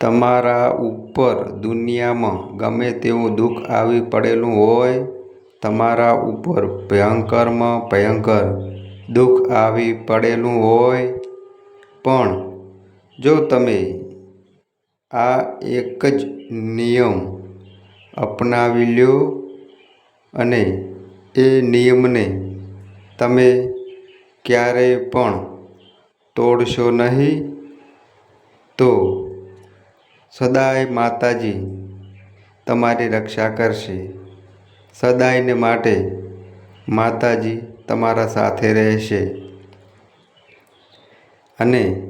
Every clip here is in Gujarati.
તમારા ઉપર દુનિયામાં ગમે તેવું દુઃખ આવી પડેલું હોય, તમારા ઉપર ભયંકરમાં ભયંકર દુઃખ આવી પડેલું હોય. પણ જો તમે આ એક જ નિયમ અપનાવી લ્યો અને એ નિયમને તમે ક્યારેય પણ તોડશો નહીં, તો સદાય માતાજી તમારી રક્ષા કરશે. સદાયને માટે માતાજી તમારા સાથે રહેશે. અને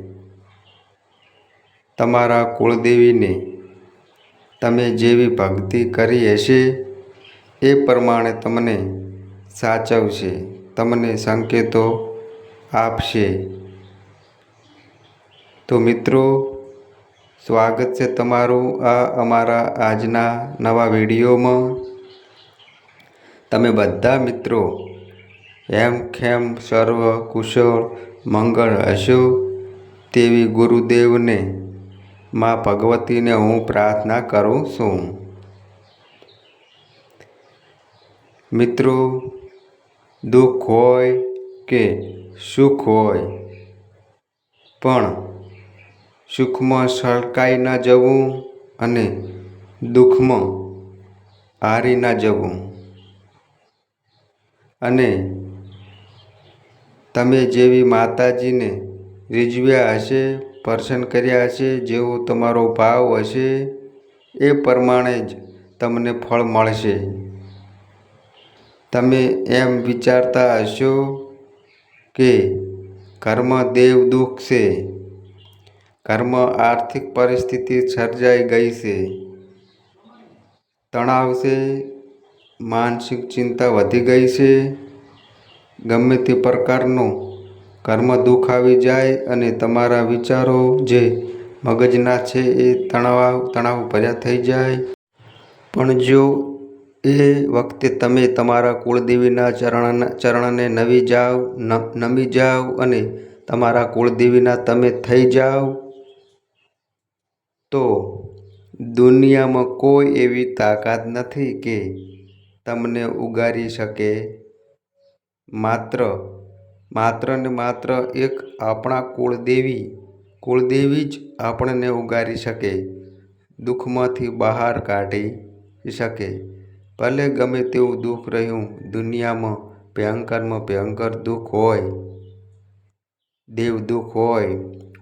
તમારા કુળદેવીને તમે જેવી ભક્તિ કરી હશે એ પ્રમાણે તમને સાચવશે, તમને સંકેતો આપશે. તો મિત્રો સ્વાગત છે તમારું આ અમારા આજના નવા વિડીયોમાં. તમે બધા મિત્રો એમ ખેમ સર્વ કુશળ મંગળ હશો તેવી ગુરુદેવને મા ભગવતીને હું પ્રાર્થના કરું છું. મિત્રો, દુઃખ હોય કે સુખ હોય, પણ સુખમાં સળકાઈ ન જવું અને દુઃખમાં હારી ન જવું. અને તમે જેવી માતાજીને રીઝવ્યા હશે, પ્રસન્ન કર્યા હશે, જેવો તમારો ભાવ હશે, એ પ્રમાણે જ તમને ફળ મળશે. તમે એમ વિચારતા હશો કે કર્મ દેવ દુઃખ છે. ઘરમાં આર્થિક પરિસ્થિતિ સર્જાઈ ગઈ છે. તણાવ છે, માનસિક ચિંતા વધી ગઈ છે. ગમે તે પ્રકારનો ઘરમાં દુઃખ આવી જાય અને તમારા વિચારો જે મગજના છે એ તણાવ તણાવ ભર્યા થઈ જાય. પણ જો એ વખતે તમે તમારા કુળદેવીના ચરણ, ચરણને નવી જાઓ નમી જાઓ અને તમારા કુળદેવીના તમે થઈ જાઓ તો દુનિયામાં કોઈ એવી તાકાત નથી કે તમને ઉગારી શકે. માત્ર માત્ર ને માત્ર એક આપણા કુળદેવી કુળદેવી જ આપણને ઉગારી શકે, દુઃખમાંથી બહાર કાઢી શકે. ભલે ગમે તેવું દુઃખ રહ્યું, દુનિયામાં ભયંકરમાં ભયંકર દુઃખ હોય દેવ દુઃખ હોય,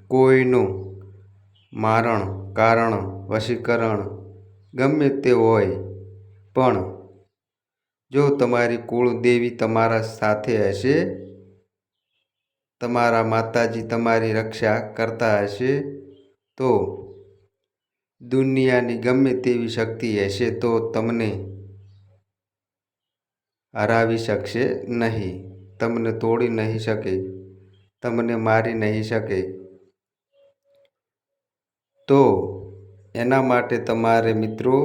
કોઈનું મારણ, કારણ, વશીકરણ ગમે તે હોય, પણ જો તમારી કુળદેવી તમારા સાથે હશે, તમારા માતાજી તમારી રક્ષા કરતા હશે, તો દુનિયાની ગમે તેવી શક્તિ હશે તો તમને હરાવી શકશે નહીં. તમને તોડી નહીં શકે. તમને મારી નહીં શકે. તો એના માટે તમારે મિત્રો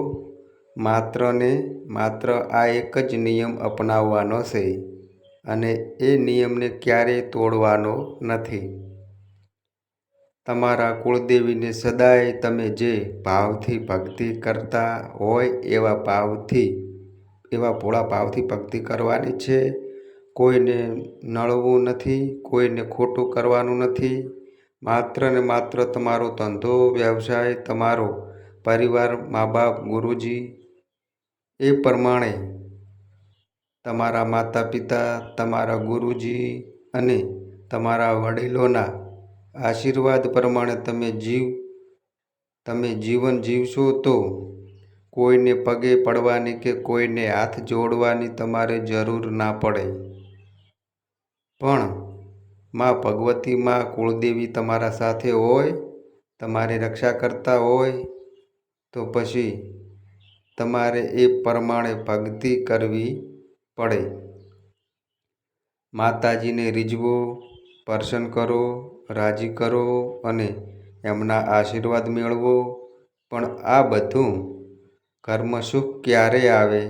માત્ર ને માત્ર આ એક જ નિયમ અપનાવવાનો છે અને એ નિયમને ક્યારેય તોડવાનો નથી. તમારા કુળદેવીને સદાય તમે જે ભાવથી ભક્તિ કરતા હોય એવા ભાવથી, એવા ભોળા ભાવથી ભક્તિ કરવાની છે. કોઈને નળવું નથી, કોઈને ખોટું કરવાનું નથી. માત્ર ને માત્ર તમારો ધંધો, વ્યવસાય, તમારો પરિવાર મા બાપ ગુરુજી, એ પ્રમાણે તમારા માતા પિતા તમારા ગુરુજી અને તમારા વડીલોના આશીર્વાદ પ્રમાણે તમે જીવ, તમે જીવન જીવશો તો કોઈને પગે પડવાની કે કોઈને હાથ જોડવાની તમારે જરૂર ના પડે. પણ માં ભગવતી માં, કુળદેવી તમારા સાથે હોય, તમારી રક્ષા કરતા હોય, તો પછી તમારે એ પ્રમાણે ભક્તિ કરવી પડે. માતાજીને રીઝવો પ્રસન્ન કરો, રાજી કરો અને એમના આશીર્વાદ મેળવો. પણ આ બધું કર્મ સુખ ક્યારે આવે?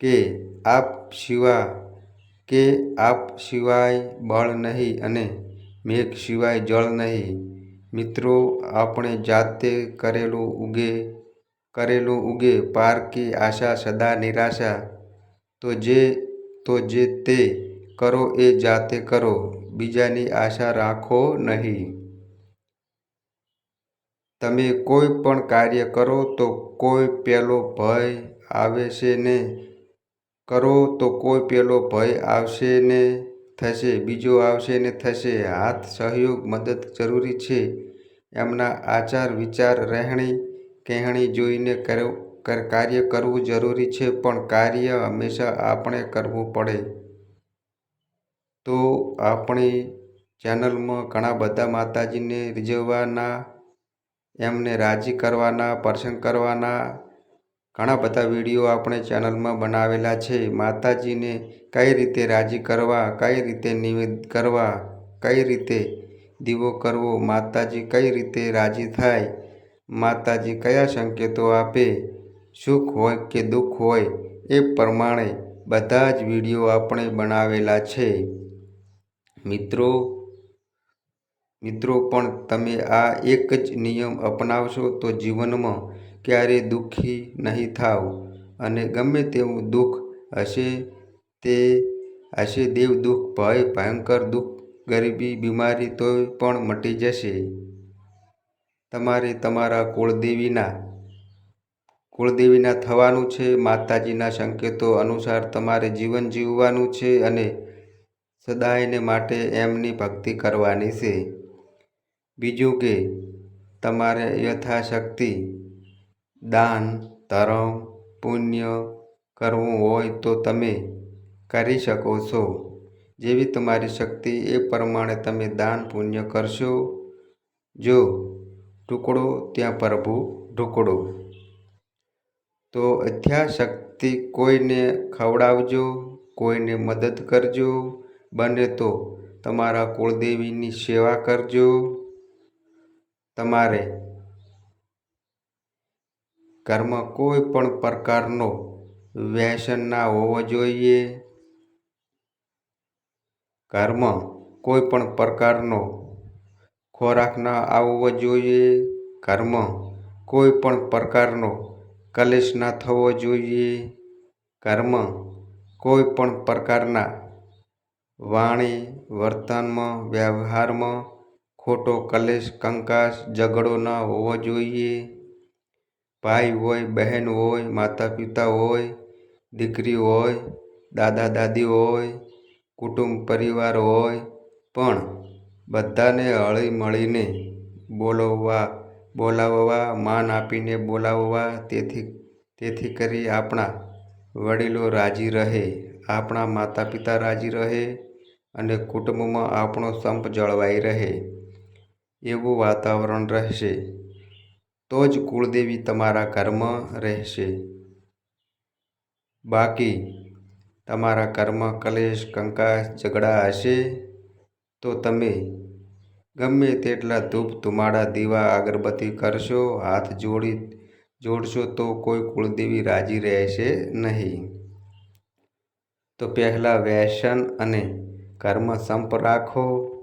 કે આપ સિવા કે આપ સિવાય બળ નહીં અને મેઘ સિવાય જળ નહીં. મિત્રો, આપણે જાતે કરેલું ઉગે કરેલું ઉગે પારકી આશા સદા નિરાશા. તો જે તો જે તે કરો એ જાતે કરો, બીજાની આશા રાખો નહીં. તમે કોઈ પણ કાર્ય કરો તો કોઈ પેલો ભય આવે છે ને કરો તો કોઈ પેલો ભય આવશે ને થશે, બીજો આવશે ને થશે. હાથ, સહયોગ, મદદ જરૂરી છે. એમના આચાર, વિચાર, રહેણી, કહેણી જોઈને કાર્ય કરવું જરૂરી છે, પણ કાર્ય હંમેશા આપણે કરવું પડે. તો આપણી ચેનલમાં ઘણા બધા માતાજીને રીઝવવાના, એમને રાજી કરવાના, પ્રસન્ન કરવાના ઘણા બધા વીડિયો આપણે ચેનલમાં બનાવેલા છે. માતાજીને કઈ રીતે રાજી કરવા, કઈ રીતે નિવેદ કરવા, કઈ રીતે દીવો કરવો, માતાજી કઈ રીતે રાજી થાય, માતાજી કયા સંકેતો આપે, સુખ હોય કે દુઃખ હોય, એ પ્રમાણે બધા જ વીડિયો આપણે બનાવેલા છે. મિત્રો મિત્રો પણ તમે આ એક જ નિયમ અપનાવશો તો જીવનમાં ક્યારેય દુઃખી નહીં થાવ. અને ગમે તેવું દુઃખ હશે તે હશે દેવ દુઃખ, ભય, ભયંકર દુઃખ, ગરીબી, બીમારી તોય પણ મટી જશે. તમારે તમારા કુળદેવીના કુળદેવીના થવાનું છે, માતાજીના સંકેતો અનુસાર તમારે જીવન જીવવાનું છે અને સદાયને માટે એમની ભક્તિ કરવાની છે. બીજું કે, તમારે યથાશક્તિ દાન, ધર્મ, પુણ્ય કરવું હોય તો તમે કરી શકો છો. જેવી તમારી શક્તિ એ પ્રમાણે તમે દાન, પુણ્ય કરશો. જો ઢુકડો, ત્યાં પ્રભુ ઢુકડો. તો શક્તિ કોઈને ખવડાવજો, કોઈને મદદ કરજો. બને તો તમારા કુળદેવીની સેવા કરજો. તમારે ઘરમાં કોઈ પણ પ્રકારનો વ્યસન ના હોવો જોઈએ. ઘરમાં કોઈ પણ પ્રકારનો ખોરાક ના આવવો જોઈએ. ઘરમાં કોઈ પણ પ્રકારનો કલેશ ના થવો જોઈએ. ઘરમાં કોઈ પણ પ્રકારના વાણી, વર્તનમાં, વ્યવહારમાં ખોટો કલેશ, કંકાસ, ઝઘડો ન હોવો જોઈએ. ભાઈ હોય, બહેન હોય માતા પિતા હોય, દીકરી હોય દાદા દાદી હોય, કુટુંબ પરિવાર હોય, પણ બધાને હળી મળીને બોલવવા બોલાવવા માન આપીને બોલાવવા, તેથી તેથી કરી આપણા વડીલો રાજી રહે, આપણા માતા પિતા રાજી રહે અને કુટુંબમાં આપણો સંપ જળવાઈ રહે, એવું વાતાવરણ રહેશે. તો જ કુળદેવી તમારા કર્મ રહેશે. બાકી, તમારા કર્મ, કલેશ કંકા ઝઘડા હશે તો તમે ગમે તેટલા ધૂપ ધુમાડા દીવા અગરબત્તી કરશો, હાથ જોડી જોડશો તો કોઈ કુળદેવી રાજી રહેશે નહીં. તો પહેલાં વ્યસન અને કર્મ સંપ રાખો.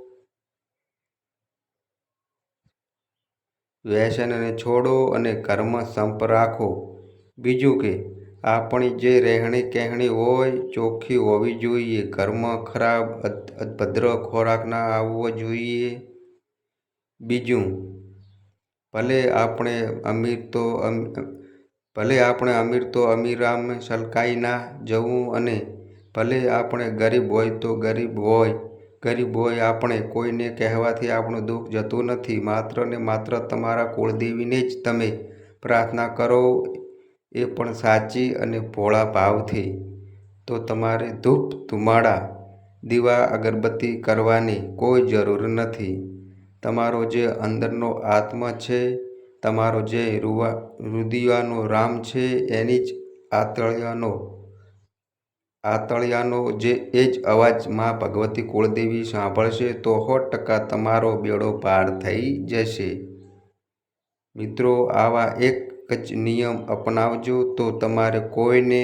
વ્યસનને છોડો અને કર્મ સંપ રાખો. બીજું કે, આપણી જે રહેણી કહેણી હોય, ચોખ્ખી હોવી જોઈએ. ઘરમાં ખરાબ અભદ્ર ખોરાક ના આવવો જોઈએ. બીજું, ભલે આપણે અમીર તો ભલે આપણે અમીર તો અમીરામ સલકાઈ ના જવું અને ભલે આપણે ગરીબ હોય તો ગરીબ હોય. ગરીબ હોય આપણે કોઈને કહેવાથી આપણું દુઃખ જતું નથી. માત્ર ને માત્ર તમારા કુળદેવીને જ તમે પ્રાર્થના કરો એ પણ સાચી અને ભોળા ભાવથી. તો તમારે ધૂપ ધુમાડા, દીવા અગરબત્તી કરવાની કોઈ જરૂર નથી. તમારો જે અંદરનો આત્મા છે, તમારો જે રૂવા, રુદિયાનો રામ છે, એની જ આતળિયાનો આતળિયાનો જે એ જ અવાજમાં ભગવતી કુળદેવી સાંભળશે તો સો ટકા તમારો બેડો પાર થઈ જશે. મિત્રો, આવા એક જ નિયમ અપનાવજો તો તમારે કોઈને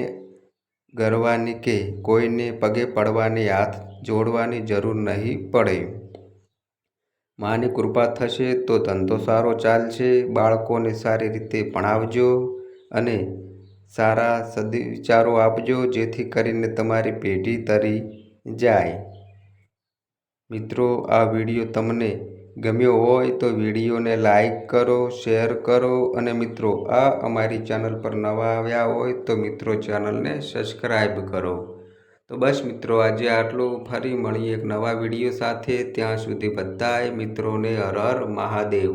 ગરવાની કે કોઈને પગે પડવાની હાથ જોડવાની જરૂર નહીં પડે. માની કૃપા થશે તો ધંધો સારો ચાલશે. બાળકોને સારી રીતે ભણાવજો અને સારા સદવિચારો આપજો, જેથી કરીને તમારી પેઢી તરી જાય. મિત્રો, આ વીડિયો તમને ગમ્યો હોય તો વિડીયોને લાઈક કરો, શેર કરો અને મિત્રો, આ અમારી ચેનલ પર નવા આવ્યા હોય તો મિત્રો ચેનલને સબસ્ક્રાઈબ કરો. તો બસ મિત્રો, આજે આટલું. ફરી મળીએ એક નવા વીડિયો સાથે. ત્યાં સુધી બધાએ મિત્રોને હર હર મહાદેવ.